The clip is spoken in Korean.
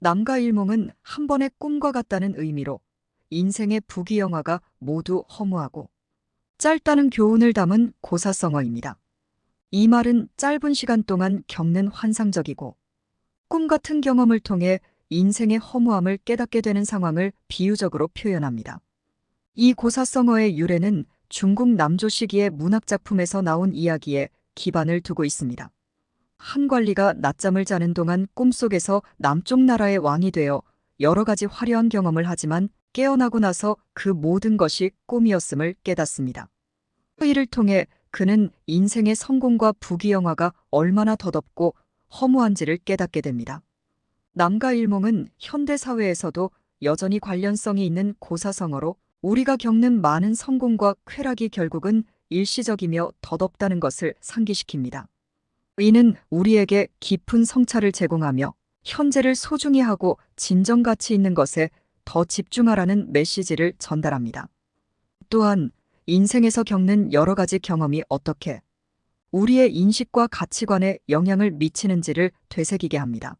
남과 일몽은 한 번의 꿈과 같다는 의미로 인생의 부귀영화가 모두 허무하고 짧다는 교훈을 담은 고사성어입니다. 이 말은 짧은 시간 동안 겪는 환상적이고 꿈 같은 경험을 통해 인생의 허무함을 깨닫게 되는 상황을 비유적으로 표현합니다. 이 고사성어의 유래는 중국 남조 시기의 문학작품에서 나온 이야기에 기반을 두고 있습니다. 한 관리가 낮잠을 자는 동안 꿈속에서 남쪽 나라의 왕이 되어 여러 가지 화려한 경험을 하지만 깨어나고 나서 그 모든 것이 꿈이었음을 깨닫습니다. 이를 통해 그는 인생의 성공과 부귀영화가 얼마나 더덥고 허무한지를 깨닫게 됩니다. 남과 일몽은 현대 사회에서도 여전히 관련성이 있는 고사성어로 우리가 겪는 많은 성공과 쾌락이 결국은 일시적이며 덧없다는 것을 상기시킵니다. 이는 우리에게 깊은 성찰을 제공하며 현재를 소중히 하고 진정 가치 있는 것에 더 집중하라는 메시지를 전달합니다. 또한 인생에서 겪는 여러 가지 경험이 어떻게 우리의 인식과 가치관에 영향을 미치는지를 되새기게 합니다.